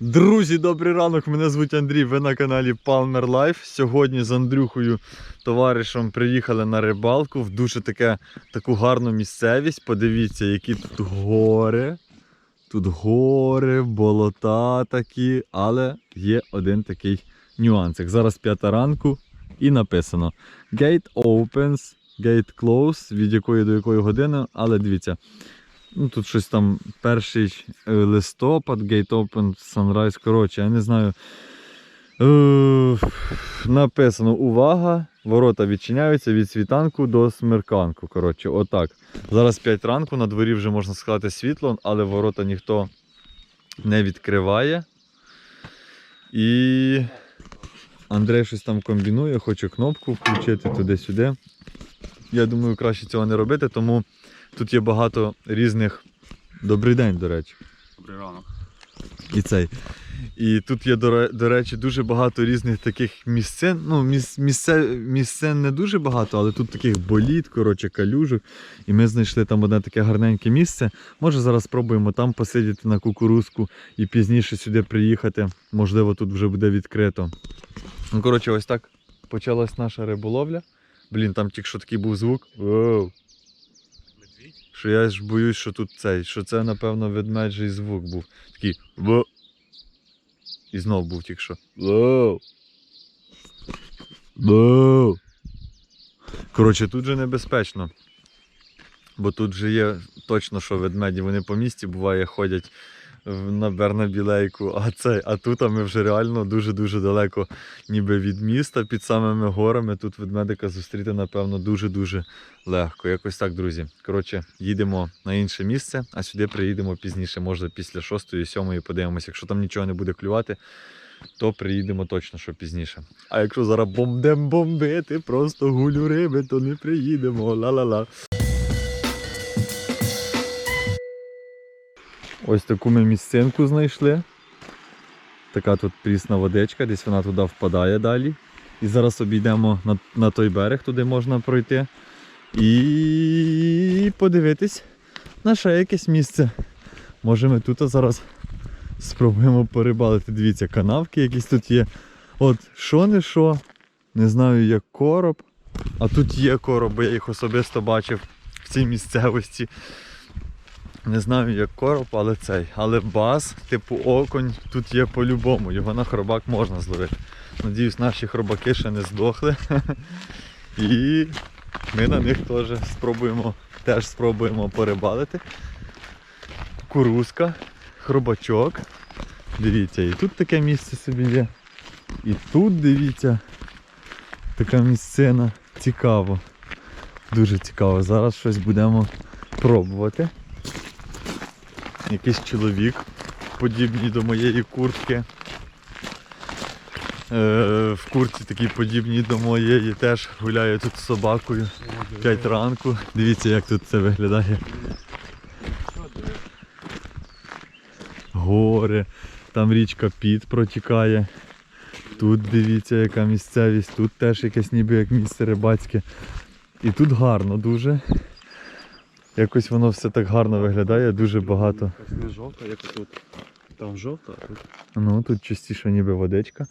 Друзі, добрий ранок. Мене звуть Андрій. Ви на каналі Palmer Life. Сьогодні з Андрюхою товаришем приїхали на рибалку в дуже таке, таку гарну місцевість. Подивіться, які тут гори. Тут гори, болота такі, але є один такий нюансик. Зараз п'ята ранку і написано Gate opens, gate close, від якої до якої години, але дивіться. Ну, тут щось там перший е, листопад, Gate Open, Sunrise. Коротше, я не знаю. Е, написано увага. Ворота відчиняються від світанку до смерканку. Коротше, отак. Зараз 5 ранку, на дворі вже можна сказати світло, але ворота ніхто не відкриває. І Андрей щось там комбінує, хоче кнопку включити туди-сюди. Я думаю, краще цього не робити, тому тут є багато різних. Добрий день, до речі. Добрий ранок. І цей. І тут є, до, речі, дуже багато різних таких місцин. Ну, міс, місце, місцин не дуже багато, але тут таких боліт, коротше, калюжок. І ми знайшли там одне таке гарненьке місце. Може, зараз спробуємо там посидіти на кукурузку і пізніше сюди приїхати. Можливо, тут вже буде відкрито. Ну, коротше, ось так почалась наша риболовля. Блін, там тільки що такий був звук. Воу. Що я ж боюсь, що тут цей, що це, напевно, ведмеджий звук був. Такий во. І знов був тільки що. Воу. Воу. Коротше, тут же небезпечно. Бо тут же є точно, що ведмеді вони по місті буває ходять на Бернабілейку, а цей, а тут а ми вже реально дуже-дуже далеко, ніби від міста, під самими горами. Тут ведмедика зустріти, напевно, дуже-дуже легко. Якось так, друзі. Коротше, їдемо на інше місце, а сюди приїдемо пізніше, може після 6-7 подивимося. Якщо там нічого не буде клювати, то приїдемо точно, що пізніше. А якщо зараз бомбдем бомбити, просто гулю риби, то не приїдемо. Ла-ла-ла. Ось таку ми місцинку знайшли. Така тут прісна водичка, десь вона туди впадає далі. І зараз обійдемо на, на той берег, туди можна пройти. І подивитись на ще якесь місце. Може ми тут зараз спробуємо порибалити. Дивіться, канавки якісь тут є. От що не що, не знаю як короб. А тут є короб, бо я їх особисто бачив в цій місцевості. Не знаю як короб, але цей. Але бас, типу оконь, тут є по-любому. Його на хробак можна зловити. Надіюсь, наші хробаки ще не здохли. І ми на них теж спробуємо, теж спробуємо порибалити. Кукурузка, хробачок. Дивіться, і тут таке місце собі є. І тут дивіться, така місцина. Цікаво. Дуже цікаво. Зараз щось будемо пробувати. Якийсь чоловік, подібний до моєї куртки. Е, в куртці такій подібній до моєї теж гуляє тут з собакою. 5 ранку. Дивіться, як тут це виглядає. Гори, там річка Піт протікає. Тут дивіться, яка місцевість, тут теж якесь ніби як місце рибацьке. І тут гарно дуже. Якось воно все так гарно виглядає, дуже багато. Не жовта, як тут. Там жовта, а тут. Ну, тут частіше ніби водичка.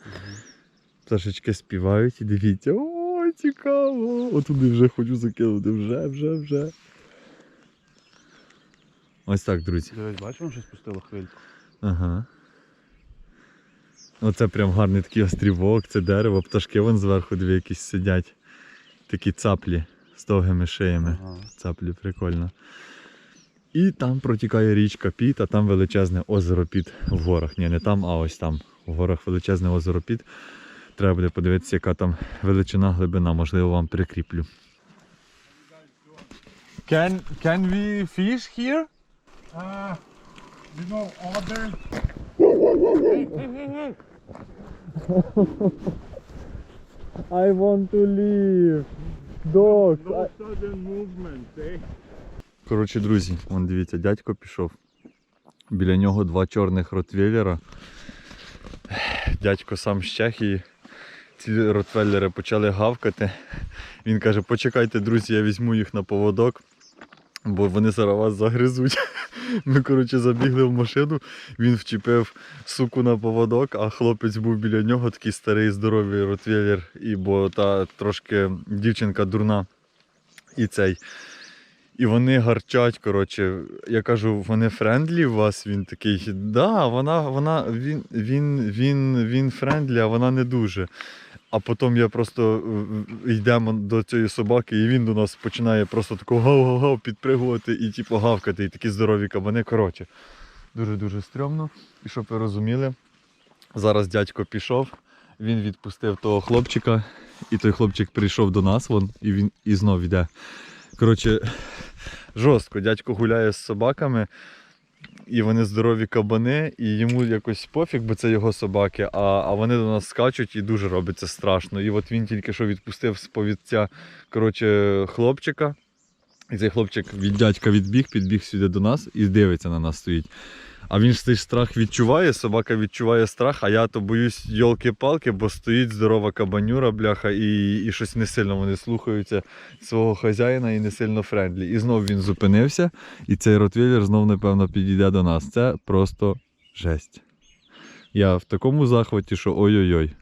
Пташечки співають і дивіться, о, цікаво! Отуди вже хочу закинути, вже, вже, вже. Ось так, друзі. Дивись, бачимо, що спустило хвильку. Ага. Оце прям гарний такий острівок, це дерево, пташки вон зверху дві якісь сидять. Такі цаплі з довгими шиями. Ага. Цаплі, прикольно. І там протікає річка Піт, а там величезне озеро Піт в горах. Ні, не там, а ось там. В горах величезне озеро Піт. Треба буде подивитися, яка там величина глибина, можливо, вам прикріплю. Can, can we fish here? Uh, you know, other I want to leave. Dogs. no sudden movement, eh? Коротше, друзі, вон дивіться, дядько пішов. Біля нього два чорних ротвейлера. Дядько сам з Чехії. Ці ротвейлери почали гавкати. Він каже, почекайте, друзі, я візьму їх на поводок. Бо вони зараз вас загризуть. Ми, коротше, забігли в машину, він вчепив суку на поводок, а хлопець був біля нього, такий старий здоровий ротвейлер, і бо та трошки дівчинка дурна. І цей. І вони гарчать, коротше. Я кажу, вони френдлі у вас? Він такий, да, вона, вона, він, він, він, він френдлі, а вона не дуже. А потім я просто е, йдемо до цієї собаки, і він до нас починає просто тако гав-гав-гав підпригувати і типу гавкати, і такі здорові кабани. Коротше, дуже-дуже стрьомно. І щоб ви розуміли, зараз дядько пішов, він відпустив того хлопчика, і той хлопчик прийшов до нас, вон, і він і знов йде. Коротше, жорстко. Дядько гуляє з собаками, і вони здорові кабани, і йому якось пофіг, бо це його собаки, а, а вони до нас скачуть і дуже робиться страшно. І от він тільки що відпустив з повідця коротше, хлопчика. І цей хлопчик від дядька відбіг, підбіг сюди до нас і дивиться на нас стоїть. А він ж цей страх відчуває, собака відчуває страх, а я то боюсь йолки-палки, бо стоїть здорова кабанюра, бляха, і, і щось не сильно вони слухаються свого хазяїна і не сильно френдлі. І знов він зупинився, і цей ротвейлер знов, напевно, підійде до нас. Це просто жесть. Я в такому захваті, що ой-ой-ой.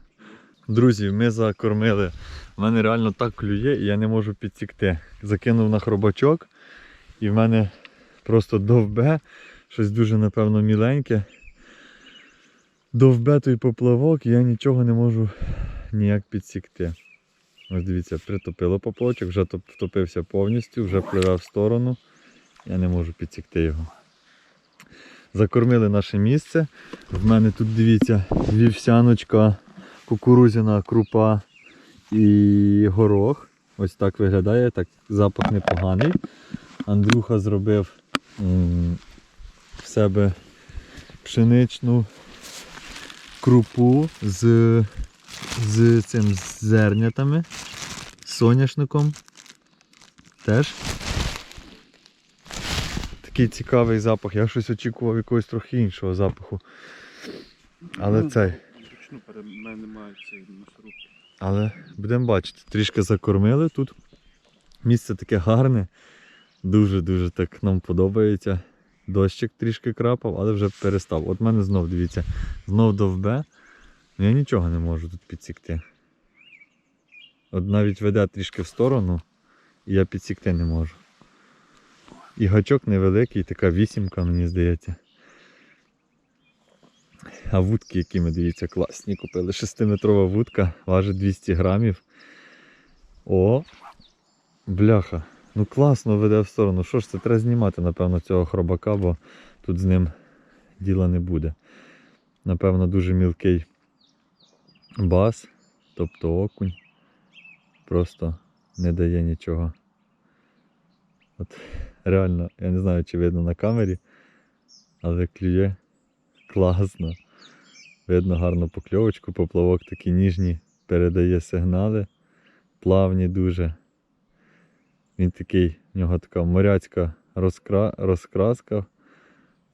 Друзі, ми закормили. У мене реально так клює, і я не можу підсікти. Закинув на хробачок, і в мене просто довбе, щось дуже, напевно, міленьке. Довбе той поплавок, і я нічого не можу ніяк підсікти. Ось дивіться, притопило поплавочок, вже втопився повністю, вже пливе в сторону. Я не можу підсікти його. Закормили наше місце. В мене тут дивіться вівсяночка, кукурузяна крупа і горох. Ось так виглядає, так запах непоганий. Андрюха зробив себе пшеничну крупу з, з цим з зернятами, з соняшником. Теж. Такий цікавий запах. Я щось очікував якогось трохи іншого запаху. Але Ну, цей. Перед мене немає цієї м'ясорубки. Але будемо бачити, трішки закормили тут. Місце таке гарне. Дуже-дуже так нам подобається. Дощик трішки крапав, але вже перестав. От мене знов, дивіться, знов довбе. Ну, Я нічого не можу тут підсікти. От навіть веде трішки в сторону, і я підсікти не можу. І гачок невеликий, така вісімка, мені здається. А вудки, які ми дивіться, класні купили. Шестиметрова вудка, важить 200 грамів. О! Бляха. Ну класно веде в сторону. Що ж це треба знімати, напевно, цього хробака, бо тут з ним діла не буде. Напевно, дуже мілкий бас, тобто окунь. Просто не дає нічого. От реально, я не знаю, чи видно на камері, але клює класно. Видно гарну покльовочку, поплавок такі ніжні, передає сигнали, плавні дуже. Він такий, в нього така моряцька розкра... розкраска,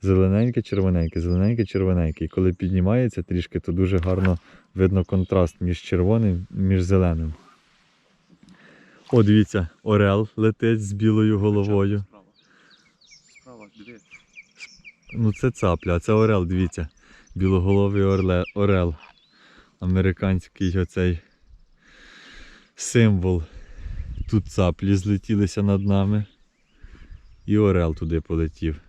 зелененьке, червоненьке, зелененьке, червоненьке. І коли піднімається трішки, то дуже гарно видно контраст між червоним і між зеленим. О, дивіться, орел летить з білою головою. Справа. Ну це цапля, а це орел, дивіться. Білоголовий орле, орел. Американський оцей символ. Тут цаплі злетілися над нами. І орел туди полетів.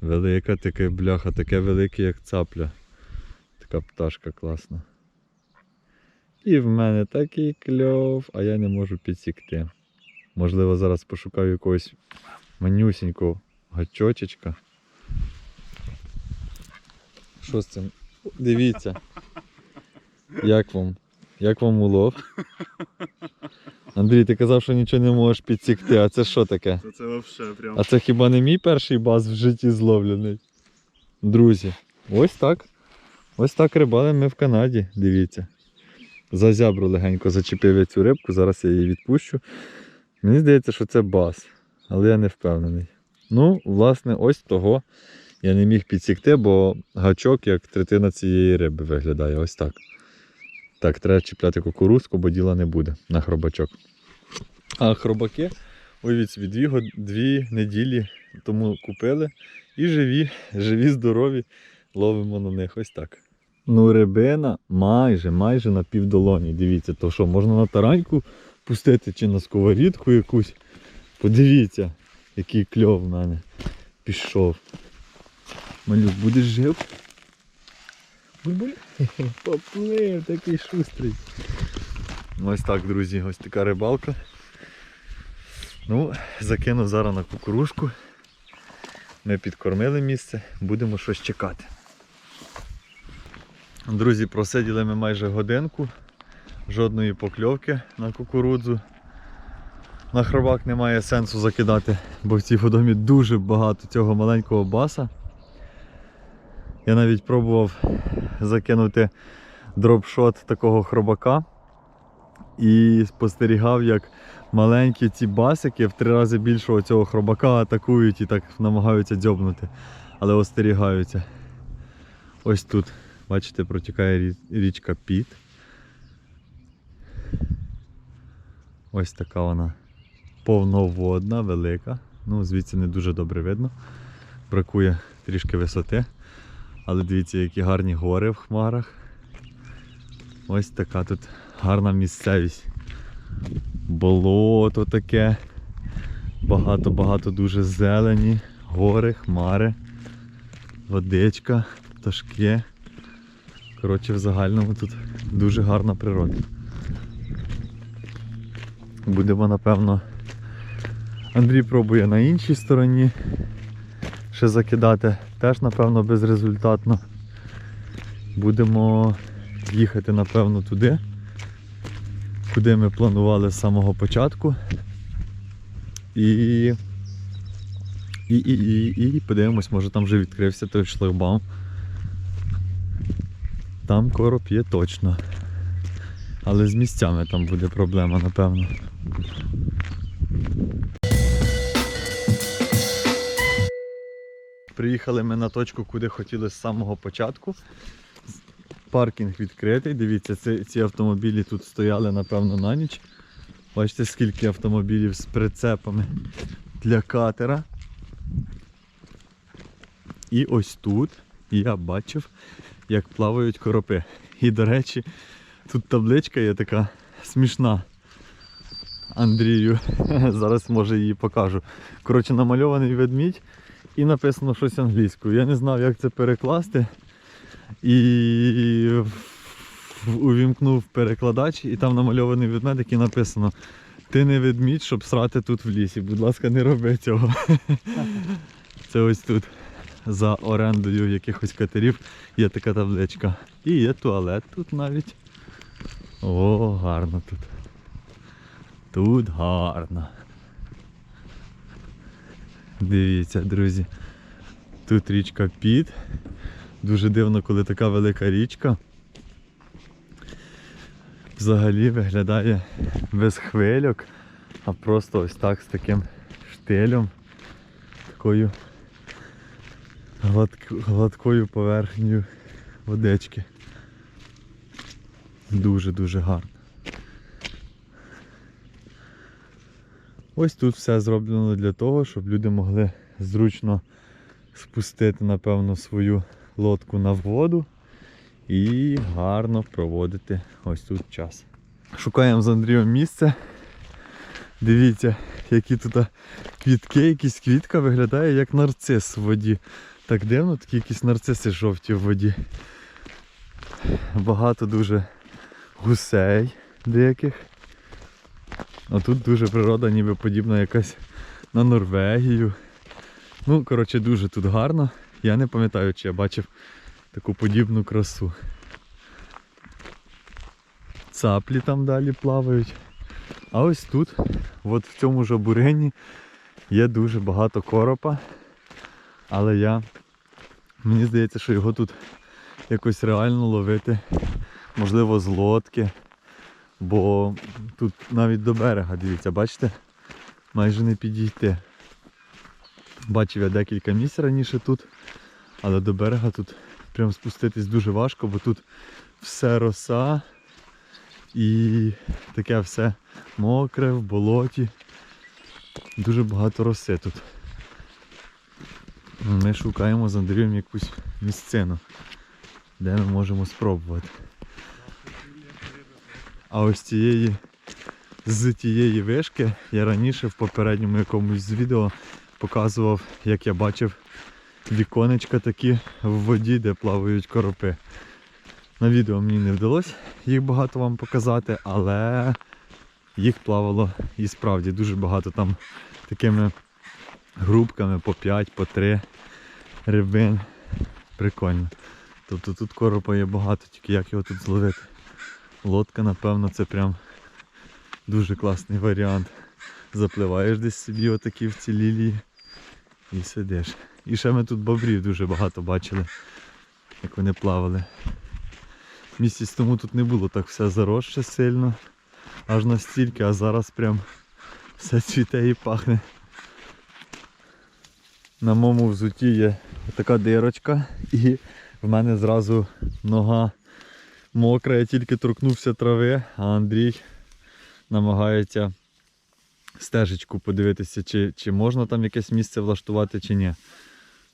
Велика таке бляха, таке велике, як цапля. Така пташка класна. І в мене такий кльов, а я не можу підсікти. Можливо, зараз пошукаю якогось манюсінького гачочечка. Що з цим? Дивіться. Як вам? Як вам улов? Андрій, ти казав, що нічого не можеш підсікти, а це що таке? Це, це взагалі прям. А це хіба не мій перший бас в житті зловлений? Друзі, ось так. Ось так рибали ми в Канаді, дивіться. За зябру легенько зачепив я цю рибку, зараз я її відпущу. Мені здається, що це бас, але я не впевнений. Ну, власне, ось того я не міг підсікти, бо гачок як третина цієї риби виглядає. Ось так. Так, треба чіпляти кукурузку, бо діла не буде на хробачок. А хробаки Уявіть собі, дві, дві неділі тому купили. І живі, живі, здорові, ловимо на них ось так. Ну, рибина майже, майже на півдолоні. Дивіться, то що, можна на тараньку пустити чи на сковорідку якусь. Подивіться, який кльов в мене пішов. Малюк, будеш жив? Буль-буль. Поплив, такий шустрий. Ось так, друзі, ось така рибалка. Ну, закинув зараз на кукурушку. Ми підкормили місце, будемо щось чекати. Друзі, просиділи ми майже годинку, жодної покльовки на кукурудзу. На хробак немає сенсу закидати, бо в цій водомі дуже багато цього маленького баса. Я навіть пробував закинути дропшот такого хробака і спостерігав, як маленькі ці басики в три рази більшого цього хробака атакують і так намагаються дзьобнути, але остерігаються. Ось тут, бачите, протікає річка Піт. Ось така вона повноводна, велика. Ну, звідси не дуже добре видно. Бракує трішки висоти. Але дивіться, які гарні гори в хмарах. Ось така тут гарна місцевість. Болото таке. Багато-багато дуже зелені, гори, хмари, водичка, пташки. Коротше, в загальному тут дуже гарна природа. Будемо, напевно. Андрій пробує на іншій стороні ще закидати. Теж, напевно, безрезультатно. Будемо їхати, напевно, туди, куди ми планували з самого початку. І, і, і, і, і подивимось, може там вже відкрився той шлагбаум. Там короб є точно. Але з місцями там буде проблема, напевно. Приїхали ми на точку, куди хотіли з самого початку. Паркінг відкритий. Дивіться, ці, ці автомобілі тут стояли, напевно, на ніч. Бачите, скільки автомобілів з прицепами для катера. І ось тут я бачив, як плавають коропи. І, до речі, тут табличка є така смішна. Андрію. Зараз може її покажу. Коротше, намальований ведмідь і написано щось англійською. Я не знав, як це перекласти. І увімкнув перекладач, і там намальований ведмедик і написано Ти не ведмідь, щоб срати тут в лісі. Будь ласка, не роби цього. Це ось тут. За орендою якихось катерів є така табличка. І є туалет тут навіть. О, гарно тут. Тут гарно. Дивіться, друзі. Тут річка Піт. Дуже дивно, коли така велика річка. Взагалі виглядає без хвильок, а просто ось так з таким штилем, такою гладкою поверхнею водички. Дуже-дуже гарно. Ось тут все зроблено для того, щоб люди могли зручно спустити, напевно, свою лодку на воду і гарно проводити ось тут час. Шукаємо з Андрієм місце. Дивіться, які тут квітки, якісь квітка виглядає як нарцис в воді. Так дивно, такі якісь нарциси жовті в воді. Багато дуже гусей деяких. А тут дуже природа ніби подібна якась на Норвегію. Ну, коротше, дуже тут гарно. Я не пам'ятаю, чи я бачив таку подібну красу. Цаплі там далі плавають. А ось тут, от в цьому ж бурені, є дуже багато коропа. Але я. Мені здається, що його тут якось реально ловити. Можливо, з лодки. Бо тут навіть до берега, дивіться, бачите? Майже не підійти. Бачив я декілька місць раніше тут, але до берега тут прям спуститись дуже важко, бо тут все роса і таке все мокре в болоті. Дуже багато роси тут. Ми шукаємо з Андрієм якусь місцину, де ми можемо спробувати. А ось цієї з тієї вишки я раніше в попередньому якомусь з відео показував, як я бачив віконечка такі в воді, де плавають коропи. На відео мені не вдалося їх багато вам показати, але їх плавало і справді дуже багато там такими грубками по 5, по 3 рибин. Прикольно. Тобто тут коропа є багато, тільки як його тут зловити. Лодка, напевно, це прям дуже класний варіант. Запливаєш десь собі отакі в ці лілії і сидиш. І ще ми тут бобрів дуже багато бачили, як вони плавали. Місяць тому тут не було так все заросше сильно, аж настільки, а зараз прям все цвіте і пахне. На моєму взуті є така дирочка і в мене зразу нога мокра, я тільки торкнувся трави, а Андрій намагається стежечку подивитися, чи, чи можна там якесь місце влаштувати, чи ні.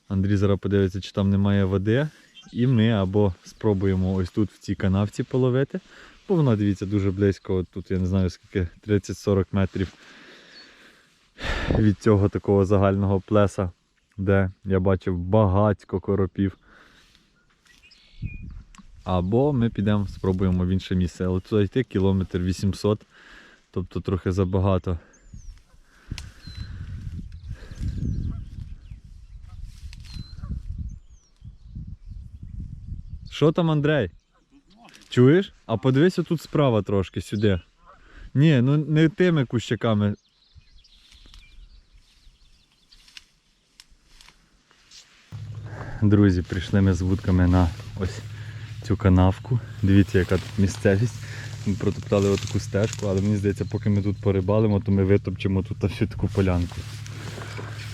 Андрій зараз подивиться, чи там немає води. І ми або спробуємо ось тут в цій канавці половити. Бо вона, дивіться, дуже близько. От Тут я не знаю скільки 30-40 метрів від цього такого загального плеса, де я бачив багатько коропів. Або ми підемо, спробуємо в інше місце. Але туди йти кілометр 800, тобто трохи забагато. Що там, Андрей? Чуєш? А подивися тут справа трошки сюди. Ні, ну не тими кущаками. Друзі, прийшли ми з вудками на ось цю канавку. Дивіться, яка тут місцевість. Ми протоптали отаку стежку, але мені здається, поки ми тут порибалимо, то ми витопчемо тут всю таку полянку.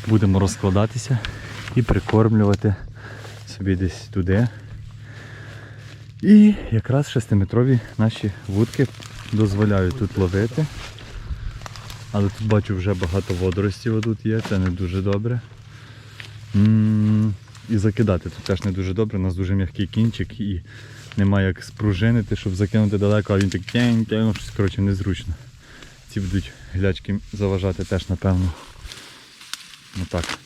Будемо розкладатися і прикормлювати собі десь туди. І якраз 6-метрові наші вудки дозволяють тут ловити. Але тут бачу вже багато водоростів тут є, це не дуже добре. М, І закидати тут теж не дуже добре, у нас дуже м'який кінчик і немає як спружинити, щоб закинути далеко, а він так тянь, тянь, щось коротше незручно. Ці будуть глячки заважати теж, напевно. Отак.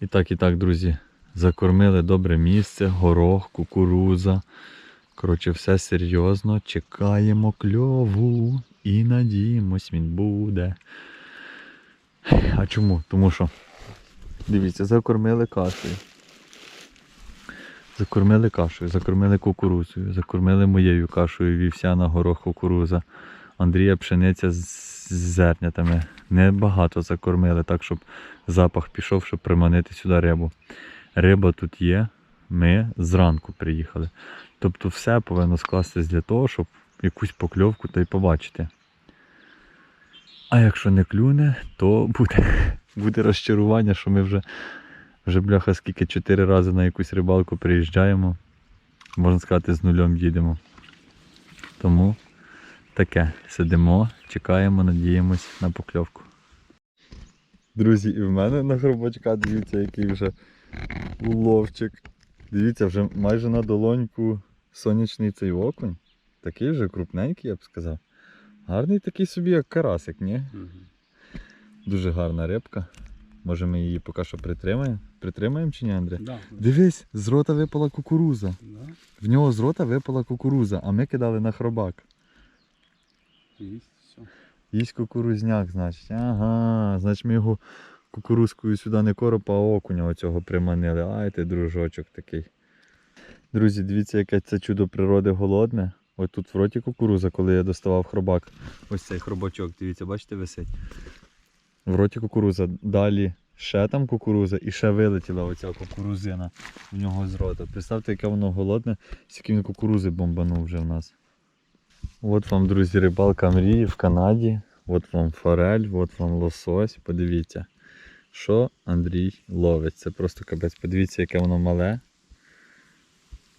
І так, і так, друзі. Закормили добре місце, горох, кукуруза. Коротше, все серйозно. Чекаємо кльову і надіємось, він буде. А чому? Тому що, дивіться, закормили кашею. Закормили кашею, закормили кукурузою, закормили моєю кашею, вівсяна, горох, кукуруза. Андрія пшениця з зернятами. Небагато закормили, так, щоб запах пішов, щоб приманити сюди рибу. Риба тут є, ми зранку приїхали. Тобто все повинно скластись для того, щоб якусь покльовку та й побачити. А якщо не клюне, то буде, буде розчарування, що ми вже, вже бляха скільки чотири рази на якусь рибалку приїжджаємо. Можна сказати, з нульом їдемо. Тому таке. Сидимо, чекаємо, надіємось на покльовку. Друзі, і в мене на хробачка, дивіться, який вже уловчик. Дивіться, вже майже на долоньку сонячний цей окунь. Такий вже крупненький, я б сказав. Гарний такий собі, як карасик, ні? Дуже гарна рибка. Може ми її поки що притримаємо? Притримаємо чи ні, Андрій? Да, Дивись, з рота випала кукуруза. да. В нього з рота випала кукуруза, а ми кидали на хробак. Все. Їсть кукурузняк, значить. Ага, значить ми його кукурузкою сюди не коропа, а окуня оцього приманили. Ай ти дружочок такий. Друзі, дивіться, яке це чудо природи голодне. Ось тут в роті кукуруза, коли я доставав хробак. Ось цей хробачок, дивіться, бачите, висить. В роті кукуруза. Далі ще там кукуруза і ще вилетіла оця кукурузина в нього з рота. Представте, яке воно голодне, скільки він кукурузи бомбанув вже в нас. От вам, друзі, рибалка мрії в Канаді. От вам форель, от вам лосось. Подивіться, що Андрій ловить. Це просто капець. Подивіться, яке воно мале.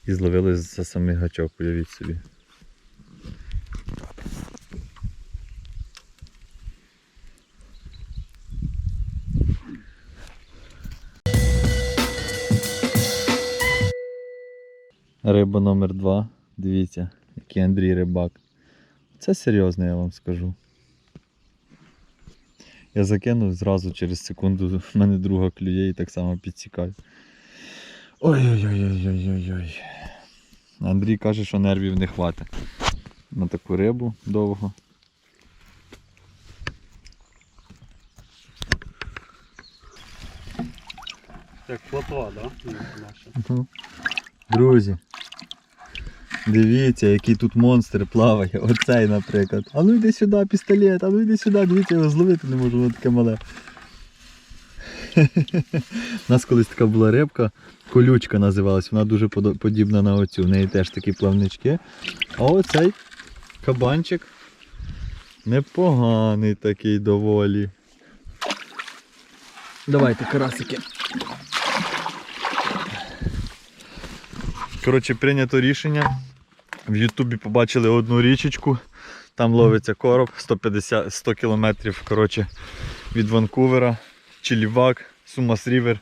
І зловили за самий гачок, уявіть собі. Риба номер 2 Дивіться, який Андрій рибак. Це серйозно, я вам скажу. Я закинув зразу через секунду, в мене друга клює і так само підсікаю. Ой-ой-ой-ой-ой-ой-ой. Андрій каже, що нервів не хватить на таку рибу довго. Як плотва, да? Наша. Ну, Друзі, дивіться, який тут монстр плаває. Оцей, наприклад. А ну йди сюди, пістолет, а ну йди сюди, дивіться, його зловити не можу, воно таке мале. У нас колись така була рибка, колючка називалась, вона дуже подібна на оцю. В неї теж такі плавнички. А оцей кабанчик непоганий такий доволі. Давайте, карасики. Коротше, прийнято рішення. В Ютубі побачили одну річечку. Там ловиться короб 150 100 кілометрів коротше, від Ванкувера, Чилівак, Сумас Рівер.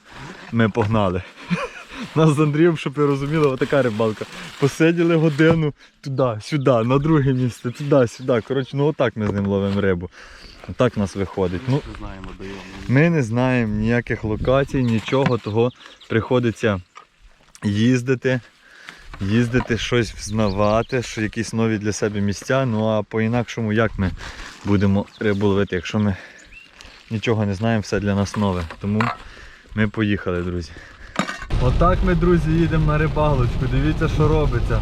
Ми погнали. Нас з Андрієм, щоб ви розуміли, отака рибалка. Посиділи годину туди, сюди, на друге місце, туди, сюди. Коротше, ну отак ми з ним ловимо рибу. Отак у нас виходить. Ну, Не знаємо, ми не знаємо ніяких локацій, нічого, того приходиться їздити, їздити, щось взнавати, що якісь нові для себе місця. Ну а по-інакшому як ми будемо рибу ловити, якщо ми нічого не знаємо, все для нас нове. Тому ми поїхали, друзі. Отак ми, друзі, їдемо на рибалочку. Дивіться, що робиться.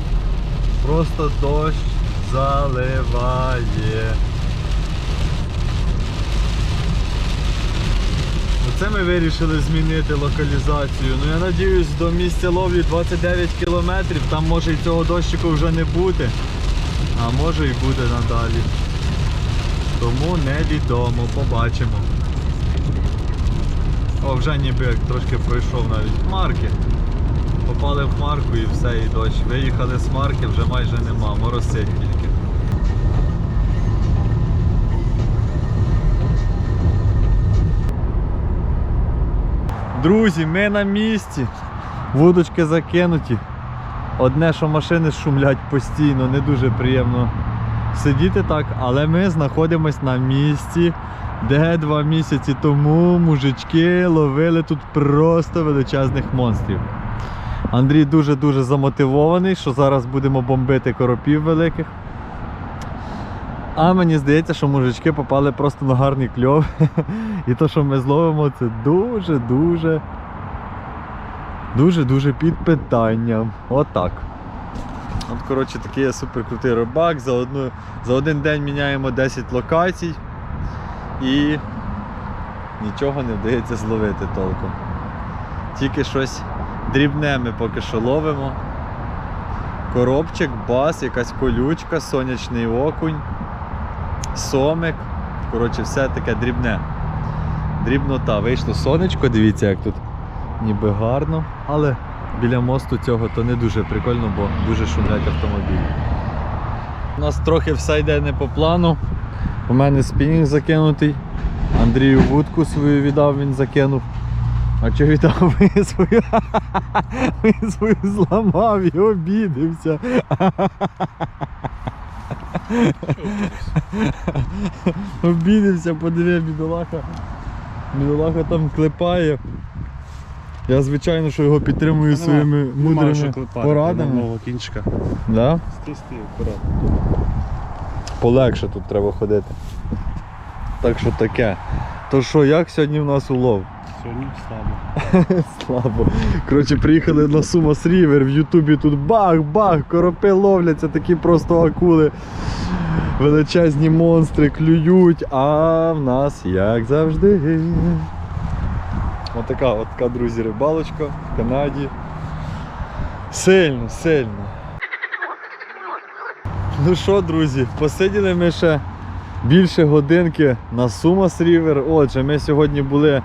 Просто дощ заливає. Оце ми вирішили змінити локалізацію. Ну я надіюсь до місця ловлі 29 кілометрів, там може і цього дощику вже не бути. А може і буде надалі. Тому невідомо, побачимо. О, вже ніби як трошки пройшов навіть хмарки. Попали в хмарку і все, і дощ. Виїхали з хмарки, вже майже нема, моросить тільки. Друзі, ми на місці. Вудочки закинуті. Одне, що машини шумлять постійно, не дуже приємно сидіти так, але ми знаходимось на місці, де два місяці тому мужички ловили тут просто величезних монстрів. Андрій дуже-дуже замотивований, що зараз будемо бомбити коропів великих. А мені здається, що мужички попали просто на гарний кльов. І то, що ми зловимо, це дуже-дуже. Дуже-дуже під питанням. Отак. От, коротше, такий я супер крутий рибак. За, одну, за один день міняємо 10 локацій і нічого не вдається зловити толком. Тільки щось дрібне ми поки що ловимо. Коробчик, бас, якась колючка, сонячний окунь, сомик. Коротше, все таке дрібне. Дрібнота. Вийшло сонечко, дивіться, як тут ніби гарно, але біля мосту цього то не дуже прикольно, бо дуже шумлять автомобілі. У нас трохи все йде не по плану. У мене спінінг закинутий. Андрію вудку свою віддав, він закинув. А чого віддав ви свою? Він свою зламав і обідився. Обідився, подиви, бідолаха. Бідолаха там клепає. Я звичайно, що його підтримую своїми мудрими порадами. Нового кінчика. Да? Стій, стій. Полегше тут треба ходити. Так що таке. То що, як сьогодні в нас улов? Сьогодні слабо. Слабо. Коротше, приїхали на Сумас Рівер, в Ютубі тут бах-бах, коропи ловляться, такі просто акули. Величезні монстри клюють, а в нас як завжди. Отака, от друзі, рибалочка в Канаді. Сильно, сильно. Ну що, друзі, посиділи ми ще більше годинки на Сумас Рівер. Отже, ми сьогодні були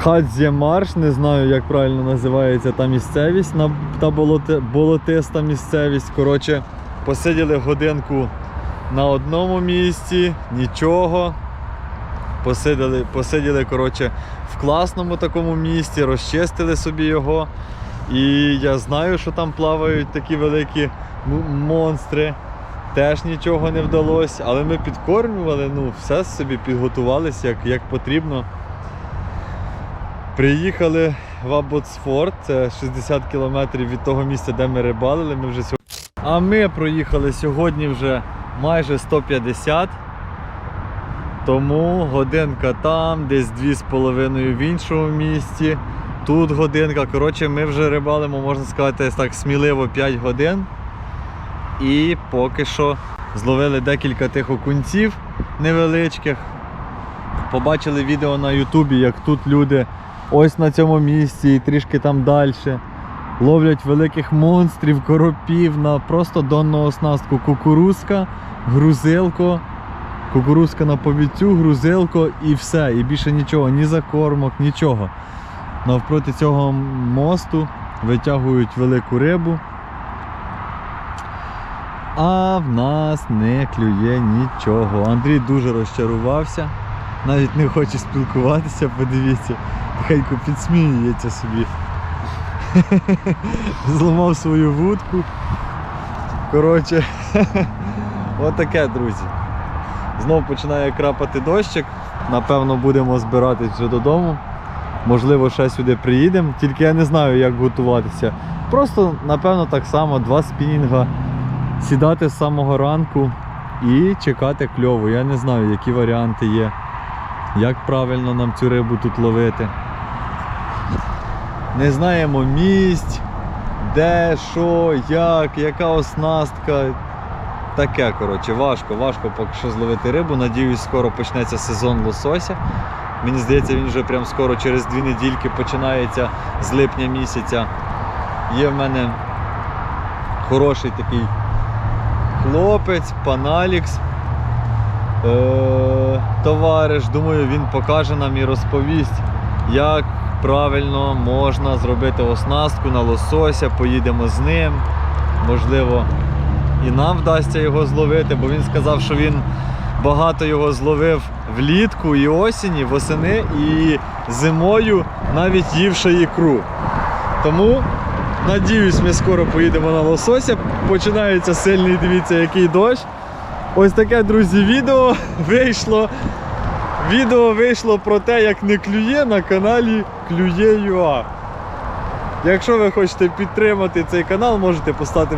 Хадзє Марш, не знаю, як правильно називається та місцевість, та болоти, болотиста місцевість. Коротше, посиділи годинку на одному місці, нічого. Посиділи, посиділи коротше, в класному такому місці, розчистили собі його. І я знаю, що там плавають такі великі монстри. Теж нічого не вдалося, але ми підкормлювали, ну, все собі підготувалися як, як потрібно. Приїхали в Абботсфорд, це 60 кілометрів від того місця, де ми рибалили. Ми вже сьогодні... А ми проїхали сьогодні вже майже 150. Тому годинка там, десь 2,5 в іншому місці. Тут годинка. Коротше, ми вже рибалимо, можна сказати, так сміливо 5 годин. І поки що зловили декілька тих окунців невеличких. Побачили відео на Ютубі, як тут люди ось на цьому місці і трішки там далі. Ловлять великих монстрів, коропів на просто донну оснастку. Кукурузка, грузилко, кукурузка на повіцю, грузилко і все. І більше нічого, ні закормок, нічого. Навпроти цього мосту витягують велику рибу. А в нас не клює нічого. Андрій дуже розчарувався, навіть не хоче спілкуватися, подивіться, тихенько підсміюється собі. Зламав свою вудку. Коротше, отаке, друзі. Знов починає крапати дощик. Напевно, будемо збиратись вже додому. Можливо, ще сюди приїдемо, тільки я не знаю, як готуватися. Просто, напевно, так само два спінінга сідати з самого ранку і чекати кльову. Я не знаю, які варіанти є, як правильно нам цю рибу тут ловити. Не знаємо місць, де, що, як, яка оснастка. Таке, коротше, важко, важко поки що зловити рибу. Надіюсь, скоро почнеться сезон лосося. Мені здається, він вже прям скоро через дві недільки починається з липня місяця. Є в мене хороший такий хлопець, пан Алікс. Е, товариш, думаю, він покаже нам і розповість, як правильно можна зробити оснастку на лосося, поїдемо з ним. Можливо, і нам вдасться його зловити, бо він сказав, що він багато його зловив влітку і осені, восени і зимою навіть ївши ікру. Тому надіюсь, ми скоро поїдемо на лосося. Починається сильний, дивіться, який дощ. Ось таке, друзі, відео вийшло. Відео вийшло про те, як не клює на каналі Клює.ua. Якщо ви хочете підтримати цей канал, можете поставити,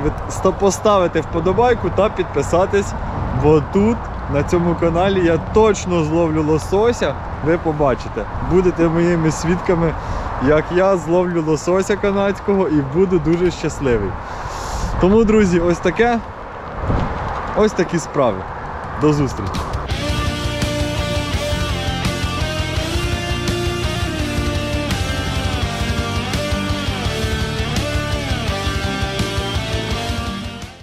поставити вподобайку та підписатись, бо тут, на цьому каналі, я точно зловлю лосося. Ви побачите. Будете моїми свідками, як я зловлю лосося канадського і буду дуже щасливий. Тому, друзі, ось таке. Ось такі справи. До зустрічі!